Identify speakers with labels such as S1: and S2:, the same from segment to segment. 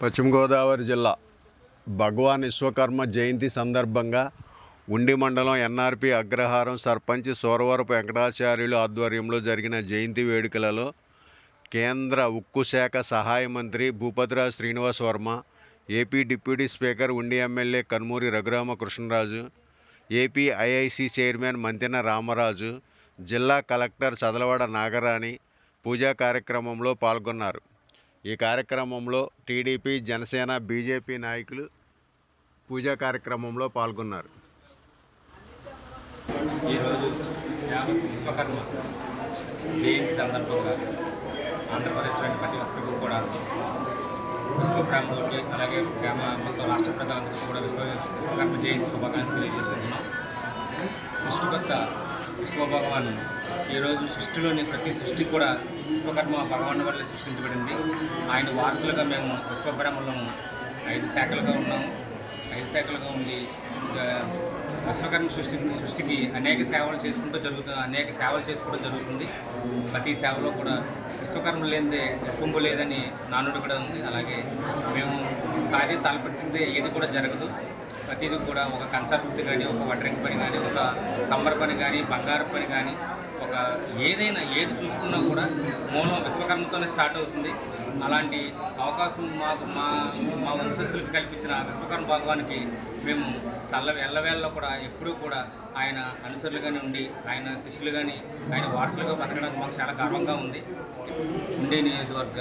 S1: పశ్చిమ గోదావరి జిల్లా భగవాన్ విశ్వకర్మ జయంతి సందర్భంగా ఉండి మండలం N R P Agraharam sarpanch Soravarapu Venkatacharyulu ఆధ్వర్యంలో జరిగిన జయంతి వేడుకలలో కేంద్ర ఉక్కు శాఖ సహాయ మంత్రి Bhupathiraju Srinivas Varma AP deputy speaker Undi MLA Kanumuri Raghurama Krishnaraju AP IIC chairman Mantena Ramaraju జిల్లా కలెక్టర్ చదలవాడ నాగరాణి పూజా కార్యక్రమంలో పాల్గొన్నారు. ఈ కార్యక్రమంలో టీడీపీ జనసేన బీజేపీ నాయకులు పూజా కార్యక్రమంలో పాల్గొన్నారు.
S2: ఈరోజు యావత్ విశ్వకర్మ జయంతి సందర్భంగా ఆంధ్రప్రదేశ్ ప్రతి ఒక్కరికి కూడా విశ్వబ్రాహ్మణులకి అలాగే గ్రామ మొత్తం రాష్ట్ర ప్రజలందరికీ కూడా విశ్వ విశ్వకర్మ జయంతి శుభాకాంక్షలు తెలియజేసుకుంటున్నాం సృష్టికర్త విశ్వభగవాన్. ఈరోజు సృష్టిలోని ప్రతి సృష్టి కూడా విశ్వకర్మ భగవాన్ వల్ల సృష్టించబడింది. ఆయన వారసులుగా మేము విశ్వబ్రహ్మలము ఐదు శాఖలుగా ఉన్నాము ఐదు శాఖలుగా ఉండి ఇంకా విశ్వకర్మ సృష్టి సృష్టికి అనేక సేవలు చేసుకుంటూ జరుగుతుంది అనేక సేవలు చేసుకోవడం జరుగుతుంది. ప్రతి సేవలో కూడా విశ్వకర్మ లేనిదే విశ్వంబు లేదని నానుడు కూడా ఉంది. అలాగే మేము కార్యం తలపెట్టిందే ఏది కూడా జరగదు. ప్రతిదీ కూడా ఒక కంచర్ వృత్తి కానీ ఒక వడ్రింగ్ పని కానీ కమ్మర పని కానీ బంగారు పని కానీ ఒక ఏదైనా ఏది చూసుకున్నా కూడా మూలం విశ్వకర్మతోనే స్టార్ట్ అవుతుంది. అలాంటి అవకాశం మాకు మా మా వంశస్థులకు కల్పించిన విశ్వకర్మ భగవానికి మేము చల్ల ఎల్లవేళ్ళలో కూడా ఎప్పుడూ కూడా ఆయన అనుసరులుగానే ఉండి ఆయన శిష్యులు కానీ ఆయన వారసులుగా బతకడానికి మాకు చాలా గర్వంగా ఉంది. ఉండే నియోజకవర్గ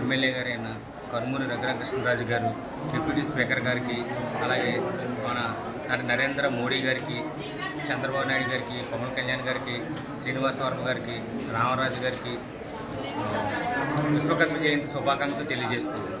S2: ఎమ్మెల్యే గారైన కర్మూరి రఘురామకృష్ణరాజు గారు డిప్యూటీ స్పీకర్ గారికి అలాగే మన నరేంద్ర మోడీ గారికి చంద్రబాబు నాయుడు గారికి పవన్ కళ్యాణ్ గారికి శ్రీనివాస వర్మ గారికి రామరాజు గారికి విశ్వకర్మ జయంతి శుభాకాంక్షలు తెలియజేస్తున్నాను